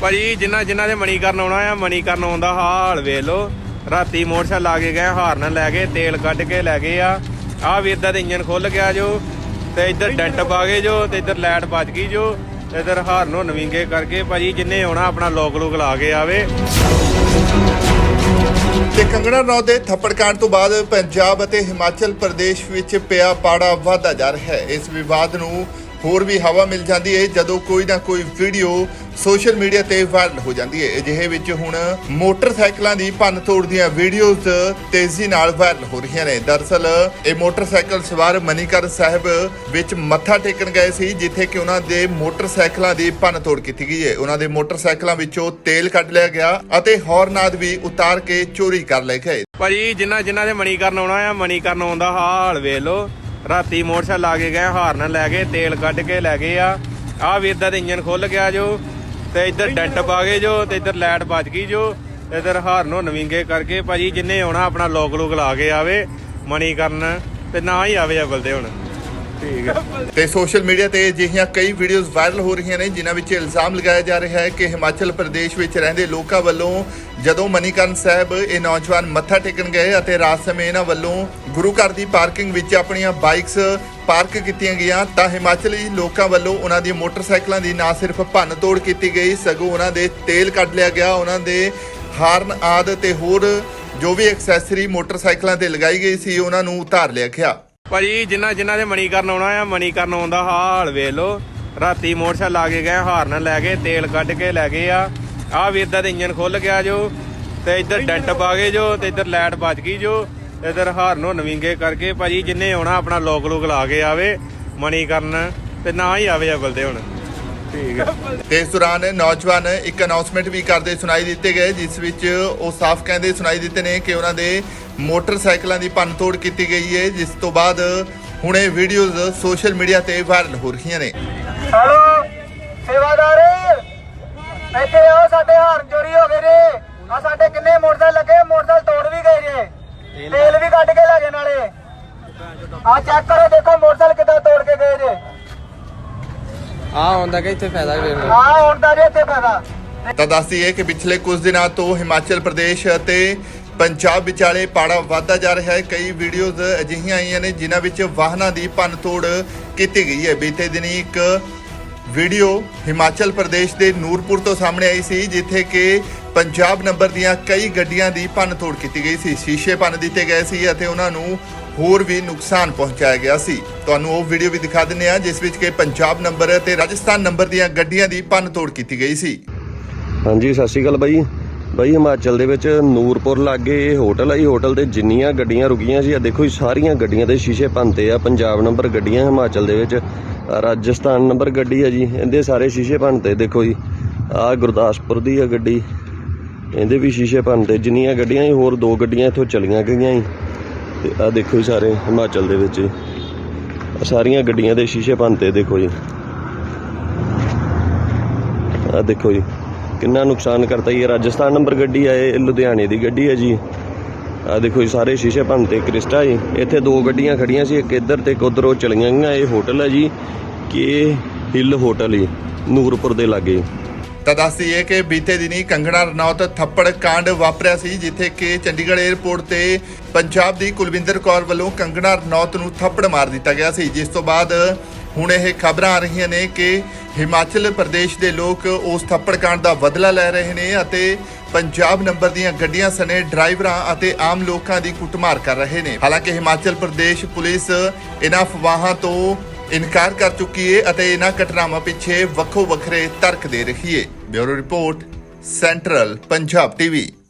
ਭਾਜੀ ਜਿਨ੍ਹਾਂ ਜਿਨ੍ਹਾਂ ਦੇ ਮਣੀ ਕਰਨ ਆਉਣਾ ਆ, ਮਣੀ ਕਰਨ ਆਉਂਦਾ ਹਾਲ ਵੇਖ ਲੋ ਰਾਤੀ ਮੋਟਰਸਾਈਕਲ ਲਾ ਕੇ ਗਏ, ਹਾਰਨ ਲੈ ਗਏ, ਤੇਲ ਕੱਢ ਕੇ ਲੈ ਗਏ ਆ। ਆ ਵੀਰ ਦਾ ਤੇ ਇੰਜਨ ਖੁੱਲ ਗਿਆ ਜੋ, ਤੇ ਇੱਧਰ ਡੈਂਟ ਪਾ ਗਏ ਜੋ, ਤੇ ਇੱਧਰ ਲਾਈਟ ਬਚ ਗਈ ਜੋ, ਤੇ ਇੱਧਰ ਹਾਰਨ ਨੂੰ ਨਵਿੰਗੇ ਕਰਕੇ ਭਾਜੀ, ਜਿੰਨੇ ਆਉਣਾ, ਆਪਣਾ ਲੋਕ ਲੋਕ ਲਾ ਕੇ ਆਵੇ। ਤੇ ਕੰਗਣਾ ਰਣੌਤ ਦੇ ਥੱਪੜ ਕਾਂਡ ਤੋਂ ਬਾਅਦ ਪੰਜਾਬ ਅਤੇ ਹਿਮਾਚਲ ਪ੍ਰਦੇਸ਼ ਵਿੱਚ ਪਿਆ ਪਾੜਾ ਵਧਦਾ ਜਾ ਰਿਹਾ ਹੈ। ਇਸ ਵਿਵਾਦ ਨੂੰ ਹੋਰ ਵੀ ਹਵਾ ਮਿਲ ਜਾਂਦੀ ਹੈ, ਜਦੋਂ ਕੋਈ ਨਾ ਕੋਈ ਵੀਡੀਓ ਸੋਸ਼ਲ ਮੀਡੀਆ ਤੇ ਵਾਇਰਲ ਹੋ ਜਾਂਦੀ ਹੈ। ਅਜਿਹੇ ਵਿੱਚ ਹੁਣ ਮੋਟਰਸਾਈਕਲਾਂ ਦੀ ਭੰਨ ਤੋੜ ਦੀਆਂ ਵੀਡੀਓਜ਼ ਤੇਜ਼ੀ ਨਾਲ ਵਾਇਰਲ ਹੋ ਰਹੀਆਂ ਨੇ। ਦਰਅਸਲ, ਇਹ ਮੋਟਰਸਾਈਕਲ ਸਵਾਰ ਮਨੀਕਰ ਸਾਹਿਬ ਵਿੱਚ ਮੱਥਾ ਟੇਕਣ ਗਏ ਸੀ, ਜਿੱਥੇ ਕਿ ਉਹਨਾਂ ਦੇ ਮੋਟਰਸਾਈਕਲਾਂ ਦੀ ਭੰਨ ਤੋੜ ਕੀਤੀ ਗਈ ਹੈ। ਉਹਨਾਂ ਦੇ ਮੋਟਰਸਾਈਕਲਾਂ ਵਿੱਚੋਂ ਤੇਲ ਕੱਢ ਲਿਆ ਗਿਆ ਅਤੇ ਹੌਰਨਾਦ ਵੀ ਉਤਾਰ ਕੇ ਚੋਰੀ ਕਰ ਲਏ ਗਏ। ਭਾਜੀ ਜਿਨ੍ਹਾਂ ਜਿਨ੍ਹਾਂ ਦੇ ਮਣੀ ਕਰਨ ਆਉਣਾ ਆ ਮਣੀ ਕਰਨ ਆਉਂਦਾ ਹਾਲ ਵੇਖ ਲੋ ਰਾਤੀ ਮੋਟਰਸਾਈਕਲ ਲਾ ਕੇ ਗਏ, ਹਾਰਨ ਲੈ ਗਏ, ਤੇਲ ਕੱਢ ਕੇ ਲੈ ਗਏ ਆ। ਆ ਵੀਰ ਦਾ ਇੰਜਨ ਖੁੱਲ ਗਿਆ ਜੋ ਤੇ ਇੱਧਰ ਡੈਂਟ ਪਾ ਗਏ ਜੋ, ਤੇ ਇੱਧਰ ਲਾਈਟ ਬਚ ਗਈ ਜੋ ਇੱਧਰ ਹਾਰਨ ਨੂੰ ਨਵਿੰਗੇ ਕਰਕੇ ਭਾਜੀ ਜਿੰਨੇ ਆਉਣਾ, ਆਪਣਾ ਲੋਕ ਲੋਕ ਲਾ ਕੇ ਆਵੇ ਮਣੀ ਕਰਨ, ਤੇ ਨਾ ਹੀ ਆਵੇ ਅਵਲ ਦੇ ਹੁਣ। ਠੀਕ ਹੈ। ਤੇ ਸੋਸ਼ਲ ਮੀਡੀਆ ਤੇ ਅਜਿਹੀਆਂ ਕਈ ਵੀਡੀਓਜ਼ ਵਾਇਰਲ ਹੋ ਰਹੀਆਂ ਨੇ, ਜਿਨ੍ਹਾਂ ਵਿੱਚ ਇਲਜ਼ਾਮ ਲਗਾਇਆ ਜਾ ਰਿਹਾ ਹੈ ਕਿ ਹਿਮਾਚਲ ਪ੍ਰਦੇਸ਼ ਵਿੱਚ ਰਹਿੰਦੇ ਲੋਕਾਂ ਵੱਲੋਂ ਜਦੋਂ ਮਨੀਕਰਨ ਸਾਹਿਬ, ਇਹ ਨੌਜਵਾਨ ਮੱਥਾ ਟੇਕਣ ਗਏ ਅਤੇ ਰਾਤ ਸਮੇਂ ਇਹਨਾਂ ਵੱਲੋਂ ਗੁਰੂ ਘਰ ਦੀ ਪਾਰਕਿੰਗ ਵਿੱਚ ਆਪਣੀਆਂ ਬਾਈਕਸ ਪਾਰਕ ਕੀਤੀਆਂ ਗਈਆਂ, ਤਾਂ ਹਿਮਾਚਲੀ ਲੋਕਾਂ ਵੱਲੋਂ ਉਹਨਾਂ ਦੀ ਮੋਟਰਸਾਈਕਲਾਂ ਦੀ ਨਾ ਸਿਰਫ ਭੰਨ ਤੋੜ ਕੀਤੀ ਗਈ, ਸਗੋਂ ਉਹਨਾਂ ਦੇ ਤੇਲ ਕੱਢ ਲਿਆ ਗਿਆ, ਉਹਨਾਂ ਦੇ ਹਾਰਨ ਆਦ ਤੇ ਹੋਰ ਜੋ ਵੀ ਐਕਸੈਸਰੀ ਮੋਟਰਸਾਈਕਲਾਂ ਤੇ ਲਗਾਈ ਗਈ ਸੀ, ਉਹਨਾਂ ਨੂੰ ਉਤਾਰ ਲਿਆ ਗਿਆ। ਭਾਜੀ ਜਿਨ੍ਹਾਂ ਜਿਨ੍ਹਾਂ ਦੇ ਮਣੀ ਕਰਨ ਆਉਣਾ ਆ ਮਣੀ ਕਰਨ ਆਉਂਦਾ ਹਾਲ ਵੇਖ ਲੋ ਰਾਤੀ ਮੋਟਰਸਾਈਕਲ ਲਾ ਕੇ ਗਏ, ਹਾਰਨ ਲੈ ਗਏ ਤੇਲ ਕੱਢ ਕੇ ਲੈ ਗਏ ਆ। ਆ ਵੀਰ ਦਾ ਤੇ ਇੰਜਨ ਖੁੱਲ ਗਿਆ ਜੋ, ਤੇ ਇੱਧਰ ਡੈਂਟ ਪਾ ਗਏ ਜੋ, ਤੇ ਇੱਧਰ ਲਾਈਟ ਬਚ ਗਈ ਜੋ। ਇੱਧਰ ਹਾਰਨ ਨੂੰ ਨਵਿੰਗੇ ਕਰਕੇ ਭਾਜੀ ਜਿੰਨੇ ਆਉਣਾ ਆਪਣਾ ਲੋਕ ਲੋਕ ਲਾ ਕੇ ਆਵੇ ਮਣੀ ਕਰਨ ਤੇ ਨਾ ਹੀ ਆਵੇ ਅਵਲ ਦੇ ਹੁਣ। ਠੀਕ ਹੈ। ਤੇ ਇਸ ਦੌਰਾਨ ਨੌਜਵਾਨ ਇੱਕ ਅਨਾਉਂਸਮੈਂਟ ਵੀ ਕਰਦੇ ਸੁਣਾਈ ਦਿੱਤੇ ਗਏ ਜਿਸ ਵਿੱਚ ਉਹ ਸਾਫ਼ ਕਹਿੰਦੇ ਸੁਣਾਈ ਦਿੱਤੇ ਨੇ ਕਿ ਉਹਨਾਂ ਦੇ ਮੋਟਰਸਾਈਕਲਾਂ ਦੀ ਭੰਨਤੋੜ ਕੀਤੀ ਗਈ ਹੈ ਜਿਸ ਤੋਂ ਬਾਅਦ ਹੁਣ ਇਹ ਵੀਡੀਓਜ਼ ਸੋਸ਼ਲ ਮੀਡੀਆ ਤੇ ਵਾਇਰਲ ਹੋ ਰਹੀਆਂ ਨੇ। ਹੈਲੋ ਸੇਵਾਦਾਰ ਇੱਥੇ ਆਓ ਸਾਡੇ ਹਾਰਨ ਚੋਰੀ ਹੋ ਗਏ ਜੇ ਆ ਸਾਡੇ ਕਿੰਨੇ ਮੋਟਰਸਾਈਕਲ ਲੱਗੇ ਮੋਟਰਸਾਈਕਲ ਤੋੜ ਵੀ ਗਏ ਜੇ ਤੇਲ ਵੀ ਕੱਢ ਕੇ ਲੈ ਗਏ ਨਾਲੇ ਆ ਚੈੱਕ ਕਰੋ ਦੇਖੋ ਮੋਟਰਸਾਈਕਲ ਕਿੱਦਾਂ ਤੋੜ ਕੇ ਗਏ ਜੇ ਆ ਹੁੰਦਾ ਕਿ ਇੱਥੇ ਫਾਇਦਾ ਵੀ ਆ ਹੁਣ ਤਾਂ ਜੇ ਇੱਥੇ ਫਾਇਦਾ। ਤਾਂ ਦੱਸਦੀ ਹੈ ਕਿ ਪਿਛਲੇ ਕੁਝ ਦਿਨਾਂ ਤੋਂ ਹਿਮਾਚਲ ਪ੍ਰਦੇਸ਼ ਅਤੇ ਪੰਜਾਬ ਵਿਚਾਲੇ ਪਾੜਾ ਵਧਦਾ ਜਾ ਰਿਹਾ ਹੈ। ਕਈ ਵੀਡੀਓਜ਼ ਅਜਿਹੀਆਂ ਆਈਆਂ ਨੇ ਜਿਨ੍ਹਾਂ ਵਿੱਚ ਵਾਹਨਾਂ ਦੀ ਭੰਨਤੋੜ ਕੀਤੀ ਗਈ ਹੈ। ਬੀਤੇ ਦਿਨੀ ਇੱਕ ਵੀਡੀਓ ਹਿਮਾਚਲ ਪ੍ਰਦੇਸ਼ ਦੇ ਨੂਰਪੁਰ ਤੋਂ ਸਾਹਮਣੇ ਆਈ ਸੀ ਜਿੱਥੇ ਕਿ ਪੰਜਾਬ ਨੰਬਰ ਦੀਆਂ ਕਈ ਗੱਡੀਆਂ ਦੀ ਭੰਨਤੋੜ ਕੀਤੀ ਗਈ ਸੀ। ਸ਼ੀਸ਼ੇ ਭੰਨ ਦਿੱਤੇ ਗਏ ਸੀ ਅਤੇ ਉਹਨਾਂ ਨੂੰ ਹੋਰ ਵੀ ਨੁਕਸਾਨ ਪਹੁੰਚਾਇਆ ਗਿਆ ਸੀ। ਤੁਹਾਨੂੰ ਉਹ ਵੀਡੀਓ ਵੀ ਦਿਖਾ ਦਿੰਦੇ ਹਾਂ, ਜਿਸ ਵਿੱਚ ਕਿ ਪੰਜਾਬ ਨੰਬਰ ਅਤੇ ਰਾਜਸਥਾਨ ਨੰਬਰ ਦੀਆਂ ਗੱਡੀਆਂ ਦੀ ਭੰਨਤੋੜ ਕੀਤੀ ਗਈ ਸੀ। ਹਾਂਜੀ, ਸਤਿ ਸ਼੍ਰੀ ਅਕਾਲ ਬਾਈ। ਬਾਈ, ਹਿਮਾਚਲ ਦੇ ਵਿੱਚ ਨੂਰਪੁਰ ਲਾਗੇ ਇਹ ਹੋਟਲ ਹੈ ਇਹ ਹੋਟਲ ਤੇ ਜਿੰਨੀਆਂ ਗੱਡੀਆਂ ਰੁਕੀਆਂ ਸੀ ਆ ਦੇਖੋ ਜੀ, ਸਾਰੀਆਂ ਗੱਡੀਆਂ ਦੇ ਸ਼ੀਸ਼ੇ ਭੰਨਤੇ ਆ। ਪੰਜਾਬ ਨੰਬਰ ਗੱਡੀਆਂ, ਹਿਮਾਚਲ ਦੇ ਵਿੱਚ ਰਾਜਸਥਾਨ ਨੰਬਰ ਗੱਡੀ ਹੈ ਜੀ। ਇਹਦੇ ਸਾਰੇ ਸ਼ੀਸ਼ੇ ਭੰਨਤੇ, ਦੇਖੋ ਜੀ। ਆ ਗੁਰਦਾਸਪੁਰ ਦੀ ਆ ਗੱਡੀ। ਇਹਦੇ ਵੀ ਸ਼ੀਸ਼ੇ ਭੰਨਤੇ ਜਿੰਨੀਆਂ ਗੱਡੀਆਂ ਸੀ, ਹੋਰ ਦੋ ਗੱਡੀਆਂ ਇੱਥੋਂ ਚਲੀਆਂ ਗਈਆਂ ਸੀ। ਤੇ ਆ ਦੇਖੋ ਜੀ ਸਾਰੇ ਹਿਮਾਚਲ ਦੇ ਵਿੱਚ। ਆਹ ਸਾਰੀਆਂ ਗੱਡੀਆਂ ਦੇ ਸ਼ੀਸ਼ੇ ਭੰਨਤੇ, ਦੇਖੋ ਜੀ। ਆ ਦੇਖੋ ਜੀ, ਕਿੰਨਾ ਨੁਕਸਾਨ ਕਰਤਾ ਇਹ ਰਾਜਸਥਾਨ ਨੰਬਰ ਗੱਡੀ ਆ, ਇਹ ਲੁਧਿਆਣੇ ਦੀ ਗੱਡੀ ਹੈ ਜੀ। ਆ ਦੇਖੋ ਜੀ, ਸਾਰੇ ਸ਼ੀਸ਼ੇ ਭੰਨਤੇ, ਕ੍ਰਿਸਟਾ ਜੀ। ਇੱਥੇ ਦੋ ਗੱਡੀਆਂ ਖੜੀਆਂ ਸੀ, ਇੱਕ ਇੱਧਰ ਤੇ ਇੱਕ ਉੱਧਰ ਉਹ ਚਲੀਆਂ ਗਈਆਂ। ਇਹ ਹੋਟਲ ਹੈ ਜੀ, ਕਿ ਹਿੱਲ ਹੋਟਲ ਜੀ, ਨੂਰਪੁਰ ਦੇ ਲਾਗੇ। ਤਾਂ ਦੱਸਦੀ ਹੈ ਕਿ ਬੀਤੇ ਦਿਨੀ ਕੰਗਣਾ ਰਣੌਤ ਥੱਪੜ ਕਾਂਡ ਵਾਪਰਿਆ ਸੀ, ਜਿੱਥੇ ਕਿ ਚੰਡੀਗੜ੍ਹ 에ਅਰਪੋਰਟ ਤੇ ਪੰਜਾਬ ਦੀ ਕੁਲਵਿੰਦਰ ਕੌਰ ਵੱਲੋਂ ਕੰਗਣਾ ਰਣੌਤ ਨੂੰ ਥੱਪੜ ਮਾਰ ਦਿੱਤਾ ਗਿਆ ਸੀ। ਜਿਸ ਤੋਂ ਬਾਅਦ ਹੁਣ ਇਹ ਖਬਰਾਂ ਆ ਰਹੀਆਂ ਨੇ ਕਿ ਹਿਮਾਚਲ ਪ੍ਰਦੇਸ਼ ਦੇ ਲੋਕ ਉਸ ਥੱਪੜ ਕਾਂਡ ਦਾ ਬਦਲਾ ਲੈ ਰਹੇ ਨੇ ਅਤੇ ਪੰਜਾਬ ਨੰਬਰ ਦੀਆਂ ਗੱਡੀਆਂ ਸਣੇ ਡਰਾਈਵਰਾਂ ਅਤੇ ਆਮ ਲੋਕਾਂ ਦੀ ਕੁੱਟਮਾਰ ਕਰ ਰਹੇ ਨੇ। ਹਾਲਾਂਕਿ ਹਿਮਾਚਲ ਪ੍ਰਦੇਸ਼ ਪੁਲਿਸ ਇਹਨਾਂ ਅਫਵਾਹਾਂ ਤੋਂ ਇਨਕਾਰ ਕਰ ਚੁੱਕੀ ਹੈ ਅਤੇ ਇਹਨਾਂ ਘਟਨਾਵਾਂ ਪਿੱਛੇ ਵੱਖੋ ਵੱਖਰੇ ਤਰਕ ਦੇ ਰਹੀ ਹੈ bureau report, central Punjab TV.